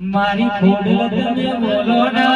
મારી ખોડલ તમે બોલો ના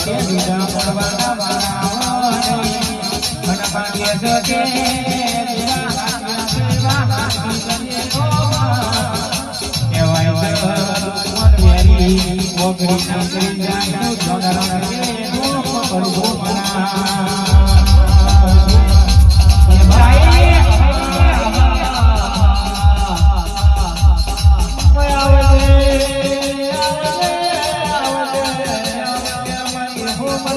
મારે દીધા પડવાના વાળાઓને મને ભાગ્ય જજે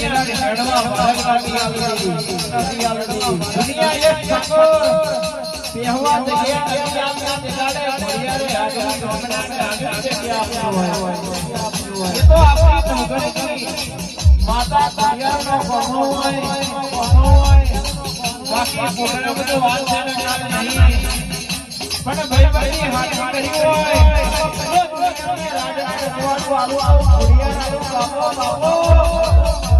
આવજે મારી દુનિયા કિનારે રડવા ભાગવાથી આવી દુનિયા એક સકો પહેવા જગ્યા નથી આપતા નિરાડે ભરિયારે હાજરી ગમના આગળ જગ્યા આપતું હોય એ તો આપણી ભગવતી માતા ભરિયારનો કોનો હોય કોનો હોય બાકી પોતાનો બધો વાત છે ને કાલ નહીં પણ ભાઈ ભાઈ હાથ કરી હોય રાજા જોવાનું આવું આવું ભરિયાર આવું બાપો બાપો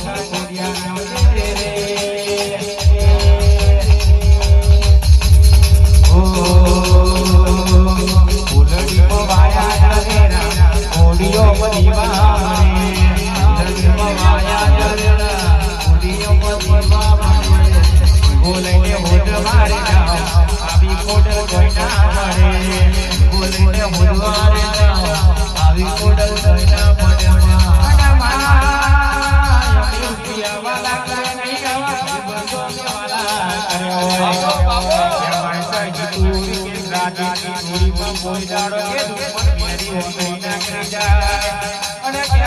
કોઈ દાડો કે દુશ્મન મેરી હોઈ ના કરી જાય